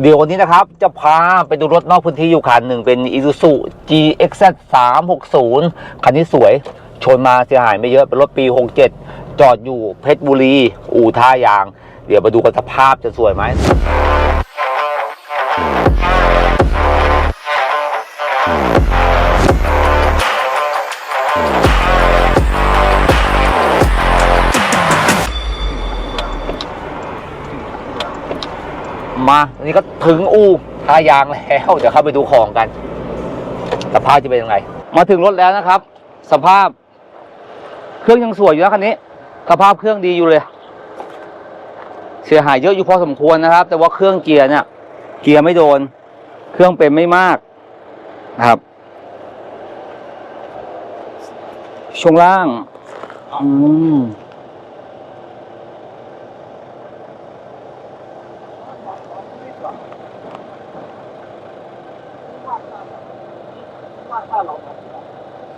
เดี๋ยววันนี้นะครับ จะพาไปดูรถนอกพื้นที่อยู่คันหนึ่งเป็น Isuzu GXZ 360คันนี้สวย ชนมาเสียหายไม่เยอะ เป็นรถปี 67 จอดอยู่เพชรบุรี อู่ท่ายาง เดี๋ยวมาดูกันสภาพจะสวยไหม มาอันนี้ก็ถึงอู่ท่ายางแล้ว เดี๋ยวเข้าไปดูของกัน สภาพจะเป็นยังไง มาถึงรถแล้วนะครับ สภาพ เครื่องยังสวยอยู่นะคันนี้ สภาพเครื่องดีอยู่เลย เสียหายเยอะอยู่พอสมควรนะครับ แต่ว่าเครื่องเกียร์เนี่ย เกียร์ไม่โดน เครื่องเป็นไม่มากนะครับช่วงล่าง อืม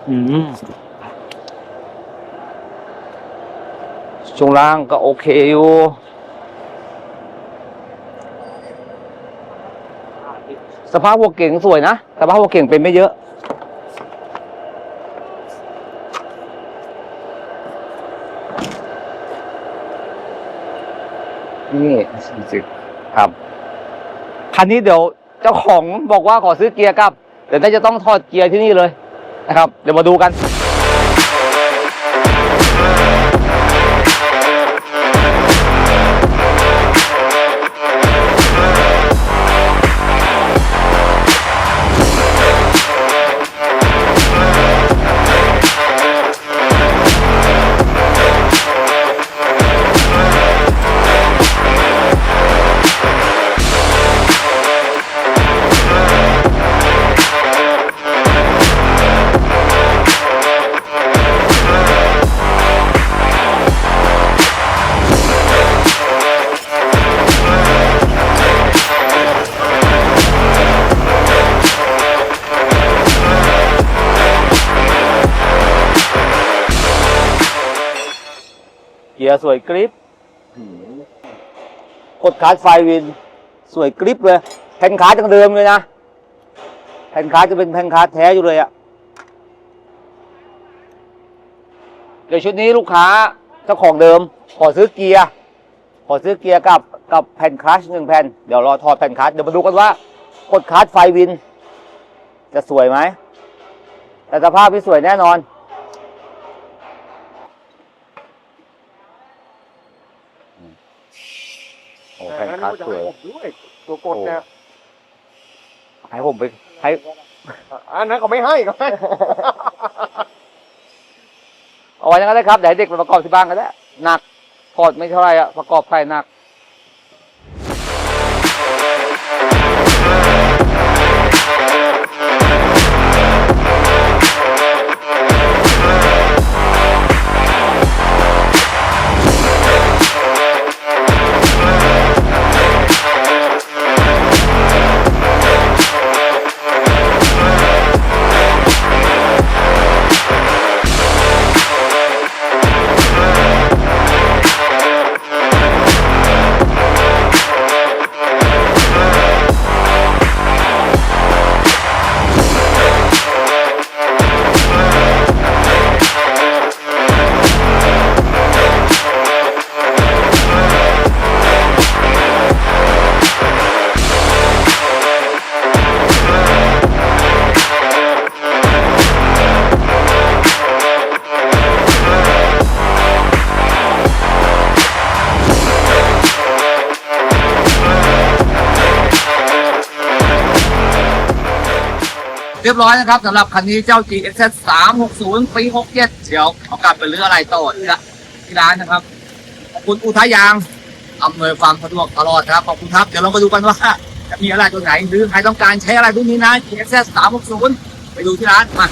อืมช่วงล่างก็โอเคอยู่สภาพหัวเก่งสวยนะสภาพหัวเก่งเป็นไม่เยอะนี่สิครับ คันนี้เดี๋ยวเจ้าของบอกว่าขอซื้อเกียร์กลับเดี๋ยวน่าจะต้องถอดเกียร์ที่นี่เลยนะครับ เดี๋ยวมาดูกัน กียร์สวยกริปกดคาร์ดไฟวิน สวยกริปเลยแผ่นคาร์ดยังเดิมเลยนะแผ่นคาร์ดจะเป็นแผ่นคาร์ดแท้อยู่เลยอะเดี๋ยวชุดนี้ลูกค้าเจ้าของเดิม ขอซื้อเกียร์ขอซื้อเกียร์กับกับแผ่นคลัชหนึ่งแผ่นเดี๋ยวรอถอดแผ่นคลัชเดี๋ยวมาดูกันว่ากดคาร์ดไฟวิน จะสวยไหมแต่สภาพที่สวยแน่นอน โอ้แผ่นคาร์ดสวยด้วยตัวกดเนี่ยให้ผมไปให้อันนั้นก็ไม่ให้ก็ไม่เอาไว้อย่างนั้นเลยครับเดี๋ยวให้เด็กไปประกอบที่บ้านก็ได้หนักถอดไม่เท่าไหรอะประกอบใครหนัก รียบร้อยนะครับสำหรับคันนี้เจ้า GXZ 360ปี67 เดี๋ยวเอากลับไปเรืออะไรต่อที่ละที่ร้านนะครับขอบคุณอุทายางอำนวยความสะดวกตลอดครับขอบคุณครับเดี๋ยวเรามาดูกันว่าจะมีอะไรตัวไหนหรือใครต้องการใช้อะไรรุ่นนี้นะ GXZ 360ไปดูที่ร้านมา